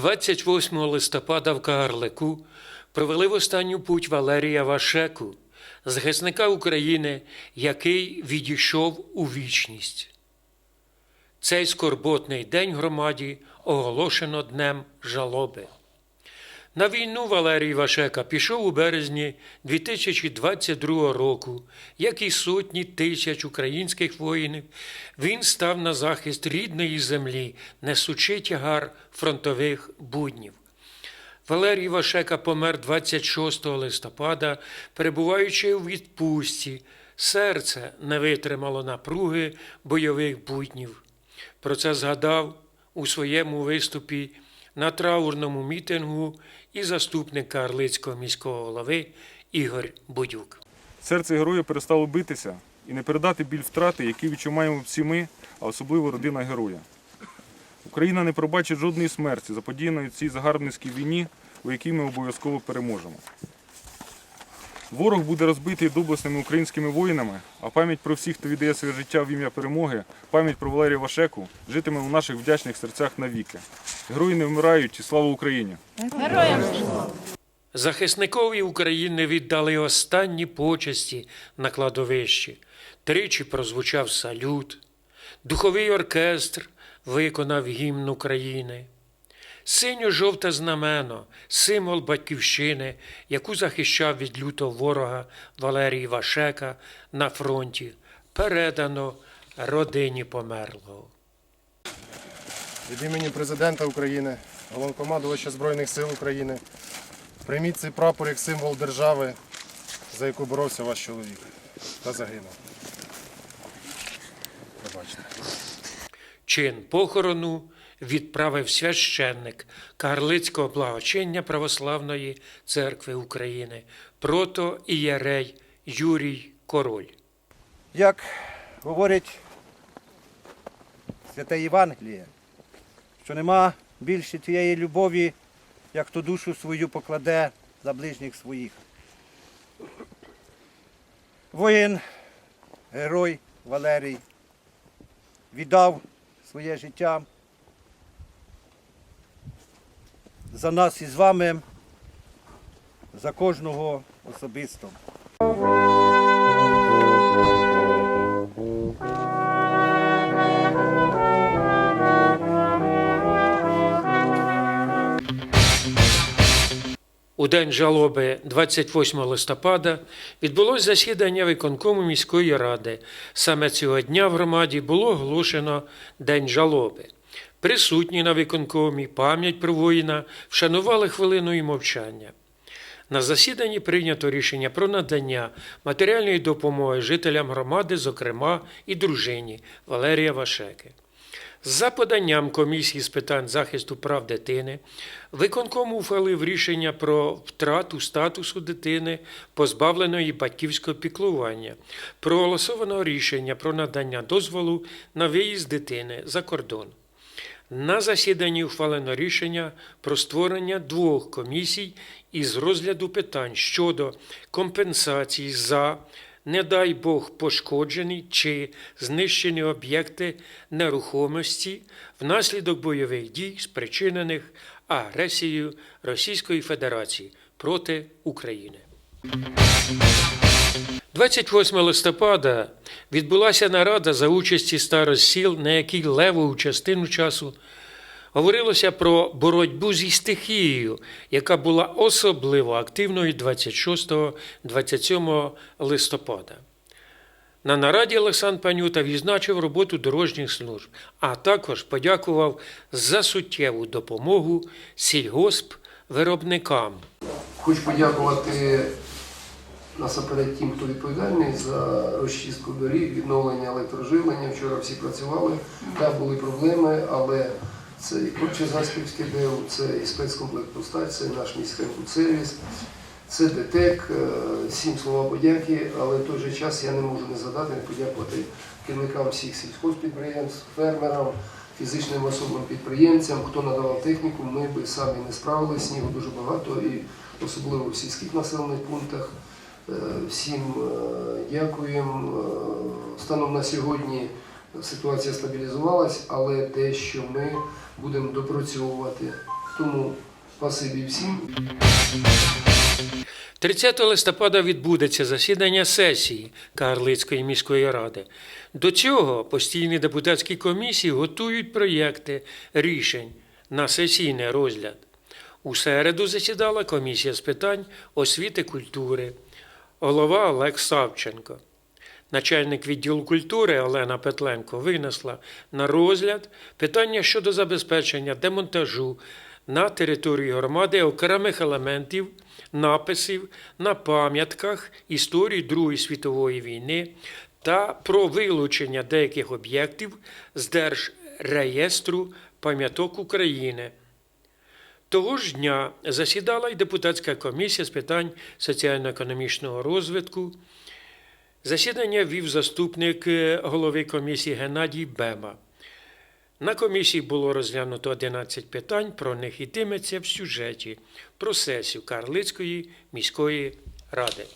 28 листопада в Кагарлику провели в останню путь Валерія Вашеку, захисника України, який відійшов у вічність. Цей скорботний день громаді оголошено Днем жалоби. На війну Валерій Вашека пішов у березні 2022 року, як і сотні тисяч українських воїнів, він став на захист рідної землі, несучи тягар фронтових буднів. Валерій Вашека помер 26 листопада, перебуваючи у відпустці. Серце не витримало напруги бойових буднів. Про це згадав у своєму виступі на траурному мітингу і заступник Карлицького міського голови Ігор Будюк. Серце героя перестало битися і не передати біль втрати, які відчуваємо всі ми, а особливо родина героя. Україна не пробачить жодної смерті, заподіяної цій загарбницькій війні, у якій ми обов'язково переможемо. Ворог буде розбитий доблесними українськими воїнами, а пам'ять про всіх, хто віддає своє життя в ім'я перемоги, пам'ять про Валерія Вашеку житиме у наших вдячних серцях навіки. Герої не вмирають і слава Україні! Героям! Захисникові України віддали останні почесті на кладовищі. Тричі прозвучав салют, духовий оркестр виконав гімн України. Синьо-жовте знамено, символ батьківщини, яку захищав від лютого ворога Валерій Вашека на фронті, передано родині померлого. Від імені президента України, головнокомандувача Збройних сил України, прийміть цей прапор як символ держави, за яку боровся ваш чоловік та загинув. Пробачте. Чин похорону відправив священник Карлицького благочиння Православної церкви України, прото ієрей Юрій Король. Як говорить святе Євангеліє, що нема більше тієї любові, як хто душу свою покладе за ближніх своїх. Воїн, герой Валерій віддав своє життя за нас із вами, за кожного особисто. У день жалоби 28 листопада відбулось засідання виконкому міської ради. Саме цього дня в громаді було оголошено День жалоби. Присутні на виконкомі пам'ять про воїна вшанували хвилиною мовчання. На засіданні прийнято рішення про надання матеріальної допомоги жителям громади, зокрема і дружині Валерія Вашеки. За поданням комісії з питань захисту прав дитини, виконком ухвалив рішення про втрату статусу дитини, позбавленої батьківського піклування, проголосовано рішення про надання дозволу на виїзд дитини за кордон. На засіданні ухвалено рішення про створення двох комісій із розгляду питань щодо компенсації за, не дай Бог, пошкоджені чи знищені об'єкти нерухомості внаслідок бойових дій, спричинених агресією Російської Федерації проти України. 28 листопада відбулася нарада за участі старост сіл, на якій левову частину часу говорилося про боротьбу зі стихією, яка була особливо активною 26-27 листопада. На нараді Олександр Панюта відзначив роботу дорожніх служб, а також подякував за суттєву допомогу сільгосп виробникам. Хочу подякувати насамперед тим, хто відповідальний за розчистку доріг, відновлення електроживлення. Вчора всі працювали, так були проблеми, але це і Черзаспільське ДЕУ, це і спецкомплект «Пустать», це наш міський сервіс, це ДТЕК. Е, Всім слова подяки, але в той же час я не можу не згадати, не подякувати керівникам всіх сільськогоспідприємств, фермерам, фізичним особам підприємцям, хто надавав техніку, ми би самі не справилися, снігу дуже багато, і особливо в сільських населених пунктах. Е, Всім е, дякуємо. Е, Станом на сьогодні ситуація стабілізувалась, але те, що ми будемо допрацьовувати, Тому спасибі всім. 30 листопада відбудеться засідання сесії Кагарлицької міської ради. До цього постійні депутатські комісії готують проєкти рішень на сесійний розгляд. У середу засідала комісія з питань освіти культури, голова Олег Савченко. Начальник відділу культури Олена Петленко винесла на розгляд питання щодо забезпечення демонтажу на території громади окремих елементів, написів на пам'ятках історії Другої світової війни та про вилучення деяких об'єктів з Держреєстру пам'яток України. Того ж дня засідала й депутатська комісія з питань соціально-економічного розвитку. Засідання вів заступник е, голови комісії Геннадій Бема. На комісії було розглянуто 11 питань, про них йтиметься в сюжеті про сесію Карлицької міської ради.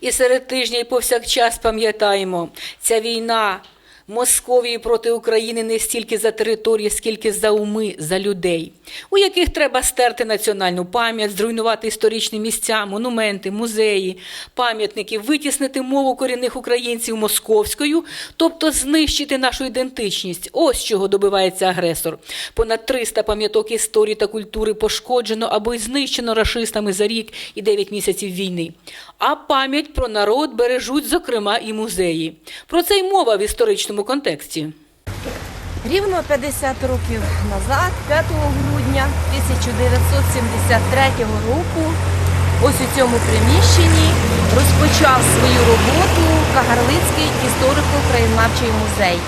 І серед тижня і повсякчас пам'ятаємо, ця війна Московії проти України не стільки за території, скільки за уми, за людей, у яких треба стерти національну пам'ять, зруйнувати історичні місця, монументи, музеї, пам'ятники, витіснити мову корінних українців московською, тобто знищити нашу ідентичність. Ось чого добивається агресор. Понад 300 пам'яток історії та культури пошкоджено або й знищено рашистами за рік і 9 місяців війни. А пам'ять про народ бережуть, зокрема, і музеї. Про це й мова в історичному контексті. Рівно 50 років назад, 5 грудня 1973 року, ось у цьому приміщенні розпочав свою роботу Кагарлицький історико-краєзнавчий музей.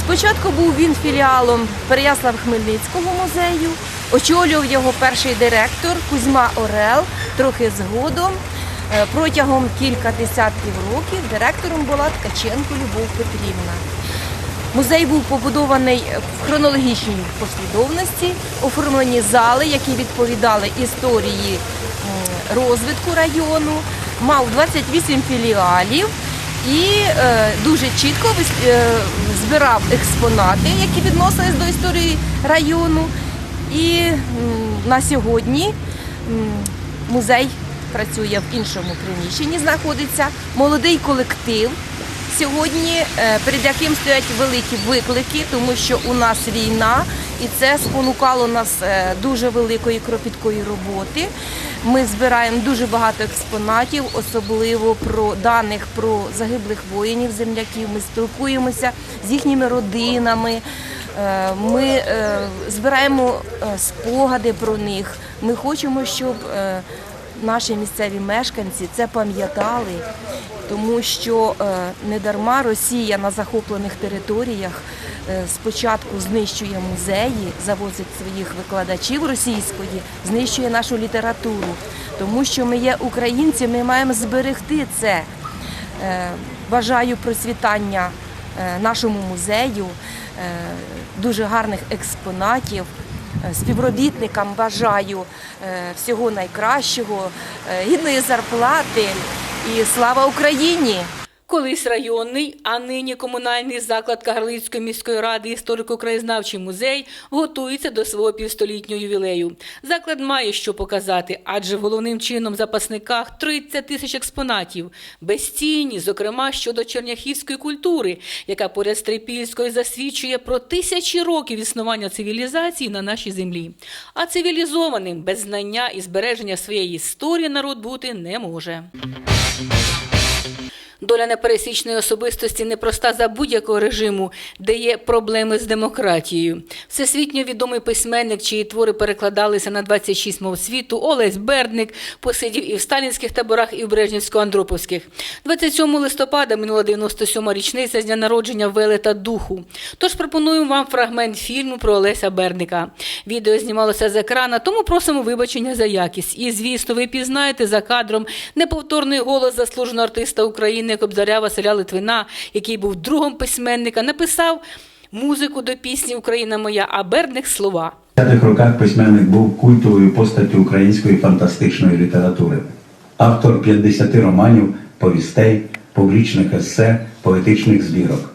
Спочатку був він філіалом Переяслав Хмельницького музею, очолював його перший директор Кузьма Орел, трохи згодом. Е, Протягом кілька десятків років директором була Ткаченко Любов Петрівна. Музей був побудований в хронологічній послідовності, оформлені зали, які відповідали історії розвитку району, мав 28 філіалів і е, дуже чітко е, збирав експонати, які відносились до історії району. І на сьогодні музей працює в іншому приміщенні, знаходиться молодий колектив сьогодні, е, перед яким стоять великі виклики, тому що у нас війна, і це спонукало нас е, дуже великої кропіткої роботи. Ми збираємо дуже багато експонатів, особливо про даних про загиблих воїнів, земляків. Ми спілкуємося з їхніми родинами. Е, Ми збираємо спогади про них. Ми хочемо, щоб наші місцеві мешканці це пам'ятали, тому що е, недарма Росія на захоплених територіях е, спочатку знищує музеї, завозить своїх викладачів російської, знищує нашу літературу, тому що ми є українці, ми маємо зберегти це. Е, Бажаю процвітання нашому музею, дуже гарних експонатів. Е, Співробітникам бажаю е, всього найкращого, е, гідної зарплати і слава Україні! Колись районний, а нині комунальний заклад Кагарлицької міської ради історико-краєзнавчий музей готується до свого півстолітнього ювілею. Заклад має що показати, адже головним чином в запасниках 30 тисяч експонатів, безцінні, зокрема щодо черняхівської культури, яка поряд з Трипільською засвідчує про тисячі років існування цивілізації на нашій землі. А цивілізованим без знання і збереження своєї історії народ бути не може. Доля непересічної особистості непроста за будь-якого режиму, де є проблеми з демократією. Всесвітньо відомий письменник, чиї твори перекладалися на 26 мов світу, Олесь Бердник посидів і в сталінських таборах, і в Брежнівсько-Андроповських. 27 листопада минула 97-ма річниця з дня народження Велета Духу. Тож пропонуємо вам фрагмент фільму про Олеся Бердника. Відео знімалося з екрана, тому просимо вибачення за якість. І, звісно, ви пізнаєте за кадром неповторний голос заслуженого артиста України Кобзаря Василя Литвина, який був другом письменника, написав музику до пісні Україна моя, а Бердник слова. В 50-х роках письменник був культовою постаттю української фантастичної літератури. Автор 50 романів, повістей, публічних есе, поетичних збірок.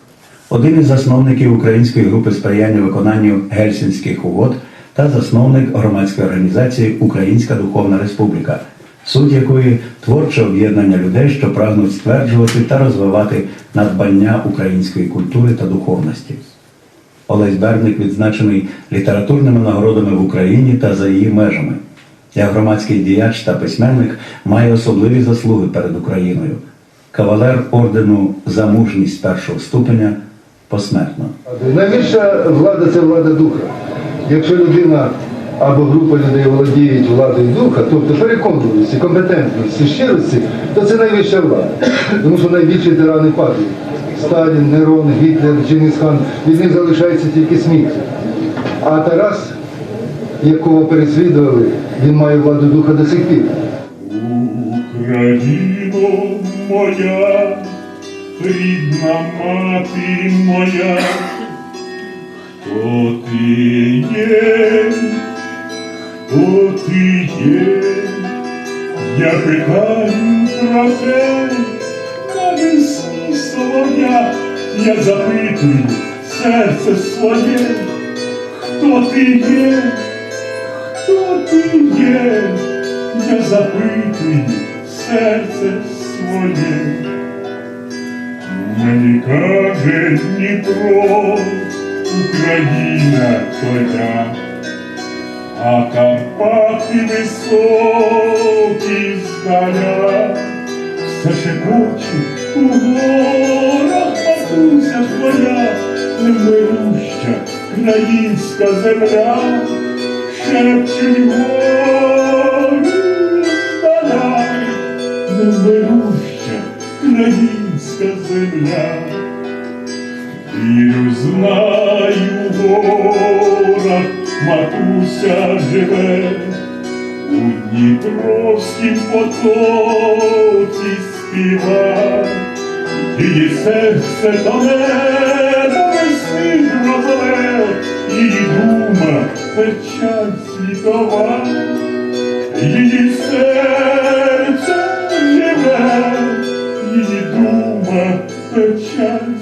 один із засновників української групи сприяння виконанню гельсінських угод та засновник громадської організації Українська Духовна Республіка, суть якої творче об'єднання людей, що прагнуть стверджувати та розвивати надбання української культури та духовності. Олесь Берник відзначений літературними нагородами в Україні та за її межами. Як громадський діяч та письменник має особливі заслуги перед Україною. Кавалер ордену за мужність першого ступеня посмертно. Найвища влада це влада духа. Якщо людина або група людей володіють владою духа, тобто переконливості, компетентності, щирості, то це найвища влада. Тому що найбільші тирани падають. Сталін, Нерон, Гітлер, Чингисхан, від них залишається тільки сміх. А Тарас, якого переслідували, він має владу духа до сих пір. Україно моя, рідна мати моя, хто ти є, хто ти є, я питаю про те, навесні солов'я, я запитую серце своє, хто ти є, хто ти є, я запитую серце своє. Мені каже Дніпро, Україна твоя, а Карпати високі здаля, все шепоче у горах матуся твоя, немируща країнська земля, шепчуть гори здаля, невмируща країнська земля. Матуся живе, у Дніпровськім потоці співа, її серце до неба весни її дума печаль світова, її серце живе, її дума печаль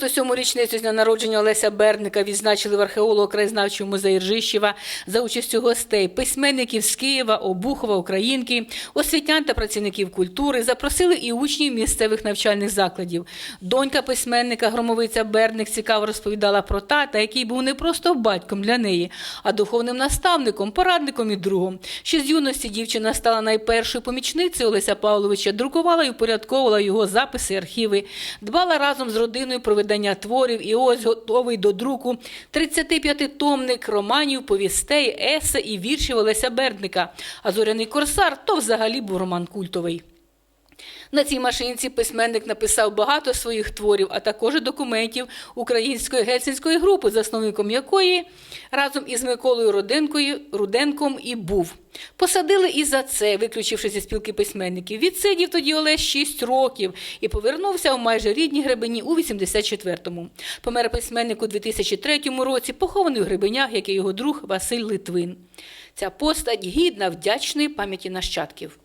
97-му річницю з дня народження Олеся Берника відзначили в археолого-краєзнавчому музеї Ржищева за участю гостей, письменників з Києва, Обухова, Українки, освітян та працівників культури. Запросили і учнів місцевих навчальних закладів. Донька письменника Громовиця Берник цікаво розповідала про тата, який був не просто батьком для неї, а духовним наставником, порадником і другом. Ще з юності дівчина стала найпершою помічницею Олеся Павловича, друкувала і упорядковувала його записи, архіви, дбала разом з родиною про видання творів і ось готовий до друку 35-томник романів, повістей, есе і віршів Олеся Бердника. А зоряний корсар то взагалі був роман культовий. На цій машинці письменник написав багато своїх творів, а також документів української гельсінської групи, засновником якої разом із Миколою Руденкою Руденком і був. Посадили і за це, виключивши зі спілки письменників. Відсидів тоді Олесь 6 років і повернувся в майже рідні Гребені у 84-му. Помер письменник у 2003 році, похований у Гребенях, як і його друг Василь Литвин. Ця постать гідна вдячної пам'яті нащадків.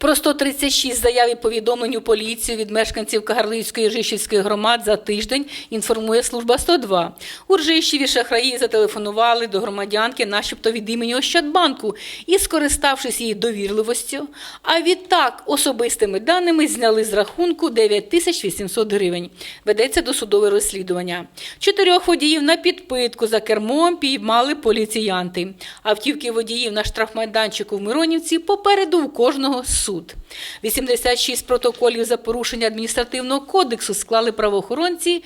Про 136 заяв і повідомлень у поліцію від мешканців Кагарлицької і Ржищівської громад за тиждень інформує служба 102. У Ржищеві шахраї зателефонували до громадянки, начебто від імені Ощадбанку, і, скориставшись її довірливостю, а відтак особистими даними зняли з рахунку 9800 гривень. Ведеться досудове розслідування. Чотирьох водіїв на підпитку за кермом піймали поліціянти. Автівки водіїв на штрафмайданчику в Миронівці попереду у кожного суд. 86 протоколів за порушення адміністративного кодексу склали правоохоронці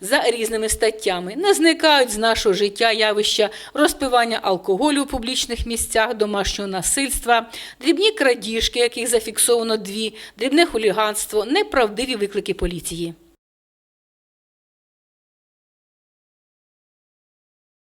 за різними статтями. Не зникають з нашого життя явища розпивання алкоголю у публічних місцях, домашнього насильства, дрібні крадіжки, яких зафіксовано дві, дрібне хуліганство, неправдиві виклики поліції.